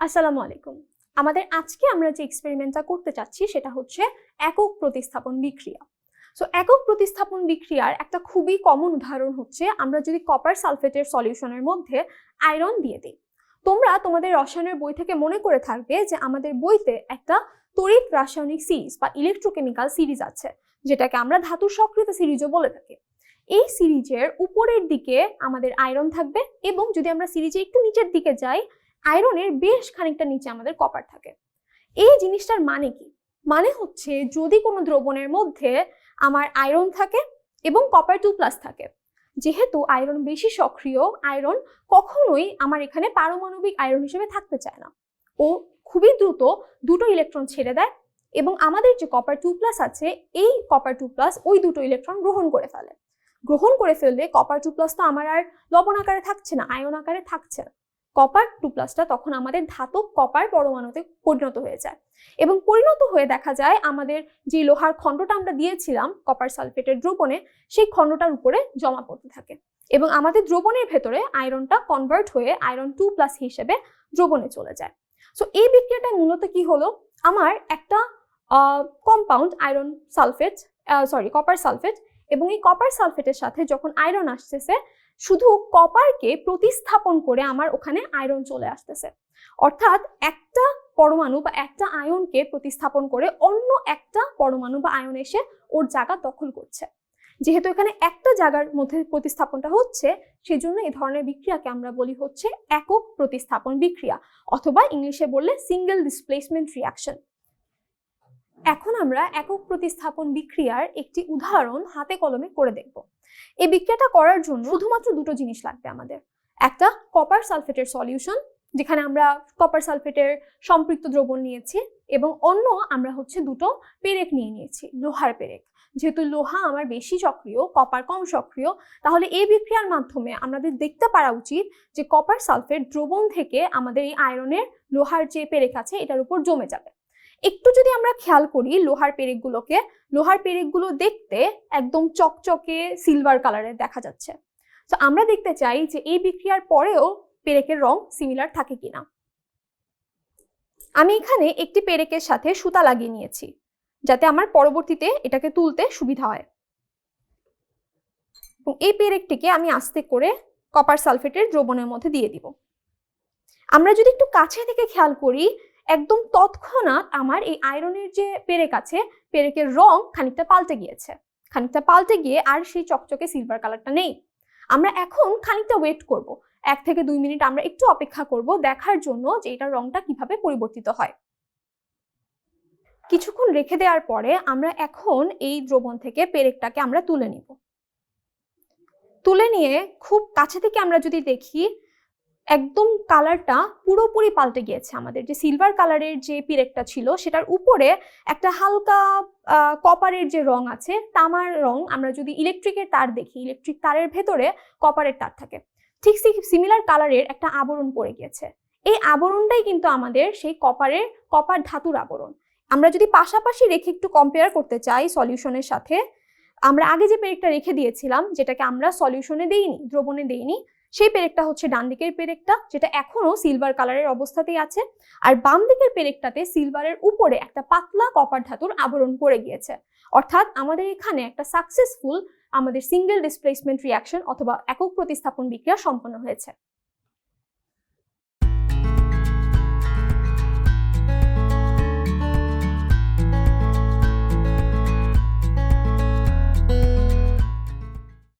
আসসালামু আলাইকুম। আমাদের আজকে আমরা যে এক্সপেরিমেন্টটা করতে চাচ্ছি সেটা হচ্ছে একক প্রতিস্থাপন বিক্রিয়া। সো একক প্রতিস্থাপন বিক্রিয়ার একটা খুবই কমন উদাহরণ হচ্ছে আমরা যদি কপার সালফেটের সলিউশনের মধ্যে আয়রন দিয়ে দিই। তোমরা তোমাদের রসায়নের বই থেকে মনে করে থাকবে যে আমাদের বইতে একটা তড়িৎ রাসায়নিক সিরিজ বা ইলেকট্রোকেমিক্যাল সিরিজ আছে, যেটাকে আমরা ধাতু সক্রিয় সিরিজও বলে থাকি। এই সিরিজের উপরের দিকে আমাদের আয়রন থাকবে এবং যদি আমরা সিরিজে একটু নিচের দিকে যাই আয়রনের বেশ খানিকটা নিচে আমাদের কপার থাকে। এই জিনিসটার মানে কি? মানে হচ্ছে যদি কোনো দ্রবণের মধ্যে আমার আয়রন থাকে এবং কপার টু প্লাস থাকে, যেহেতু আয়রন বেশি সক্রিয়, আয়রন কখনোই আমার এখানে পারমাণবিক আয়রন হিসেবে থাকতে চায় না। ও খুবই দ্রুত দুটো ইলেকট্রন ছেড়ে দেয় এবং আমাদের যে কপার টু প্লাস আছে, এই কপার টু প্লাস ওই দুটো ইলেকট্রন গ্রহণ করে ফেলে। গ্রহণ করে ফেললে কপার টু প্লাস তো আমার আর লবণ আকারে থাকছে না, আয়ন আকারে থাকছে না। কপার টু প্লাসটা তখন আমাদের ধাতব কপার পরমাণুতে পরিণত হয়ে যায়। এবং পরিণত হয়ে দেখা যায় আমাদের যে লোহার খণ্ডটা আমরা দিয়েছিলাম কপার সালফেটের দ্রবণে, সেই খণ্ডটার উপরে জমা পড়তে থাকে। এবং আমাদের দ্রবণের ভেতরে আয়রনটা কনভার্ট হয়ে আয়রন টু প্লাস হিসেবে দ্রবণে চলে যায়। সো এই বিক্রিয়াটা মূলত কি হলো? আমার একটা compound iron sulphate sorry copper sulphate এবং এই কপার সালফেটের সাথে যখন আয়রন আসতেছে শুধু কপারকে প্রতিস্থাপন করে আমার ওখানে আয়রন চলে আসতেছে। অর্থাৎ একটা পরমাণু বা একটা আয়নকে প্রতিস্থাপন করে অন্য একটা পরমাণু বা আয়ন এসে ওর জায়গা দখল করছে। যেহেতু এখানে একটা জায়গার মধ্যে প্রতিস্থাপনটা হচ্ছে, সেজন্য এই ধরনের বিক্রিয়াকে আমরা বলি হচ্ছে একক প্রতিস্থাপন বিক্রিয়া, অথবা ইংলিশে বললে সিঙ্গেল ডিসপ্লেসমেন্ট রিয়াকশন এখন আমরা একক প্রতিস্থাপন বিক্রিয়ার একটি উদাহরণ হাতে কলমে করে দেখব। এই বিক্রিয়াটা করার জন্য শুধুমাত্র দুটো জিনিস লাগবে আমাদের। একটা কপার সালফেটের সলিউশন যেখানে আমরা কপার সালফেটের সম্পৃক্ত দ্রবণ নিয়েছি এবং অন্য আমরা হচ্ছে দুটো পেরেক নিয়ে নিয়েছি, লোহার পেরেক। যেহেতু লোহা আমার বেশি সক্রিয় কপার কম সক্রিয়, তাহলে এই বিক্রিয়ার মাধ্যমে আমাদের দেখতে পারা উচিত যে কপার সালফেট দ্রবণ থেকে আমাদের এই আয়রনের লোহার যে পেরেক আছে, এটার উপর জমে যাবে। একটু যদি আমরা খেয়াল করি লোহার পেরেকগুলোকে, লোহার পেরেকগুলো দেখতে একদম চকচকে সিলভার কালারের দেখা যাচ্ছে। তো আমরা দেখতে চাই যে এই বিক্রিয়ার পরেও পেরেকের রং সিমিলার থাকে কিনা। আমি এখানে একটি পেরেকের সাথে সুতা লাগিয়ে নিয়েছি, যাতে আমার পরবর্তীতে এটাকে তুলতে সুবিধা হয়। এবং এই পেরেকটিকে আমি আস্তে করে কপার সালফেটের দ্রবণের মধ্যে দিয়ে দিব। আমরা যদি একটু কাছে থেকে খেয়াল করি একদম তৎক্ষণাৎ আমার এই আয়রনের যে পেরেক আছে, পেরেকের রং খানিকটা পাল্টে গিয়েছে। খানিকটা পাল্টে গিয়ে আর সেই চকচকে সিলভার কালারটা নেই। আমরা এখন খানিকটা ওয়েট করব। এক থেকে দুই মিনিট আমরা একটু অপেক্ষা করব দেখার জন্য যে এটার রংটা কীভাবে পরিবর্তিত হয়। কিছুক্ষণ রেখে দেওয়ার পরে আমরা এখন এই দ্রবণ থেকে পেরেকটাকে আমরা তুলে নিব। তুলে নিয়ে খুব কাছে থেকে আমরা যদি দেখি একদম কালারটা পুরোপুরি পাল্টে গিয়েছে আমাদের। যে সিলভার কালারের যে পিরেকটা ছিল, সেটার উপরে একটা হালকা কপারের যে রং আছে, তামার রং, আমরা যদি ইলেকট্রিকের তার দেখি ইলেকট্রিক তারের ভেতরে কপারের তার থাকে। ঠিক সিমিলার কালারের একটা আবরণ পড়ে গিয়েছে। এই আবরণটাই কিন্তু আমাদের সেই কপারের কপার ধাতুর আবরণ। আমরা যদি পাশাপাশি রেখে একটু কম্পেয়ার করতে চাই সলিউশনের সাথে, আমরা আগে যে পেরেকটা রেখে দিয়েছিলাম, যেটাকে আমরা সলিউশনে দেইনি, দ্রবণে দেইনি সেই পেরেকটা হচ্ছে ডান দিকের পেরেকটা, যেটা এখনও সিলভার কালারের অবস্থাতেই আছে। আর বাম দিকের পেরেকটাতে সিলভারের উপরে একটা পাতলা কপার ধাতুর আবরণ পড়ে গিয়েছে। অর্থাৎ আমাদের এখানে একটা সাকসেসফুল আমাদের সিঙ্গেল ডিসপ্লেসমেন্ট রিয়াকশন অথবা একক প্রতিস্থাপন বিক্রিয়া সম্পন্ন হয়েছে।